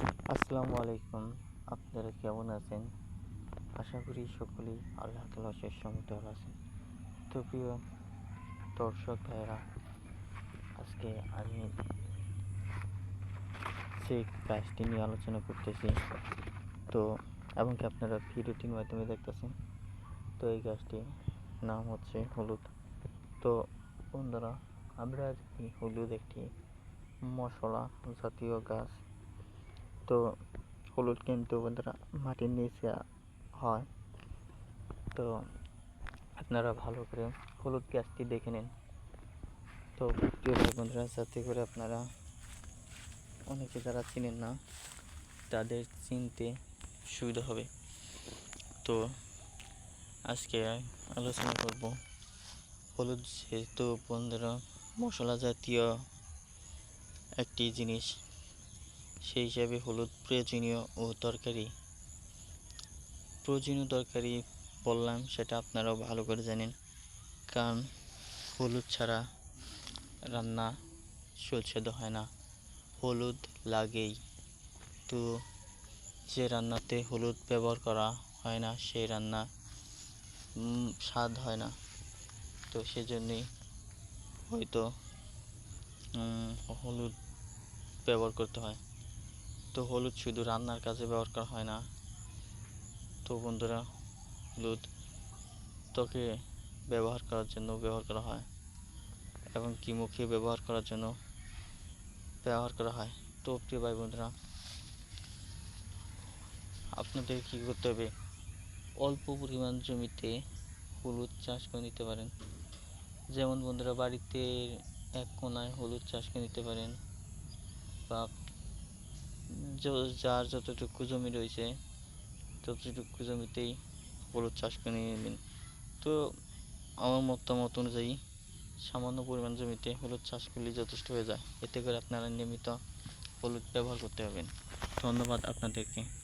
আসসালামু আলাইকুম। আপনারা কেমন আছেন? আশা করি সকলেই আল্লাহ তালা শেষ আছেন। তো প্রিয় দর্শক ভাইয়েরা, আজকে আমি সেই গাছটি নিয়ে আলোচনা করতেছি। তো, এবং কি আপনারা ভিডিওটির মাধ্যমে দেখতেছেন? তো এই গাছটির নাম হচ্ছে হলুদ। তো বন্ধুরা, আমরা জানি হলুদ একটি মশলা জাতীয় গাছ তো হলুদ কিন্তু বন্ধুরা মাটির নিচে হয়। তো আপনারা ভালো করে হলুদ গাছটি দেখে নিন। তো প্রিয় ভাই বন্ধুরা, যাতে করে আপনারা অনেকে যারা চিনেন না, তাদের চিনতে সুবিধা হবে। তো আজকে আলোচনা করব হলুদ যেহেতু বন্ধুরা মশলা জাতীয় একটি জিনিস সেই হিসাবে হলুদ প্রয়োজনীয় ও তরকারি। প্রয়োজনীয় তরকারি বললাম, সেটা আপনারাও ভালো করে জানেন। কারণ হলুদ ছাড়া রান্না সুস্বাদু হয় না। হলুদ লাগেই। তো যে রান্নাতে হলুদ ব্যবহার করা হয় না, সেই রান্না স্বাদ হয় না। তো সেজন্যই হয়তো হলুদ ব্যবহার করতে হয়। তো হলুদ শুধু রান্নার কাজে ব্যবহার করা হয় না। তো বন্ধুরা, হলুদ ত্বকে ব্যবহার করার জন্য ব্যবহার করা হয় এবং কি মুখে ব্যবহার করার জন্য ব্যবহার করা হয়। তো প্রিয় ভাই বন্ধুরা, আপনাদের কী করতে হবে? অল্প পরিমাণ জমিতে হলুদ চাষ করে নিতে পারেন। যেমন বন্ধুরা, বাড়িতে এক কোনায় হলুদ চাষ করে নিতে পারেন বা যার যতটুকু জমি রয়েছে, ততটুকু জমিতেই হলুদ চাষ করে নেবেন। তো আমার মতামত অনুযায়ী সামান্য পরিমাণ জমিতে হলুদ চাষ করলে যথেষ্ট হয়ে যায়। এতে করে আপনারা নিয়মিত হলুদ ব্যবহার করতে পারবেন। ধন্যবাদ আপনাদেরকে।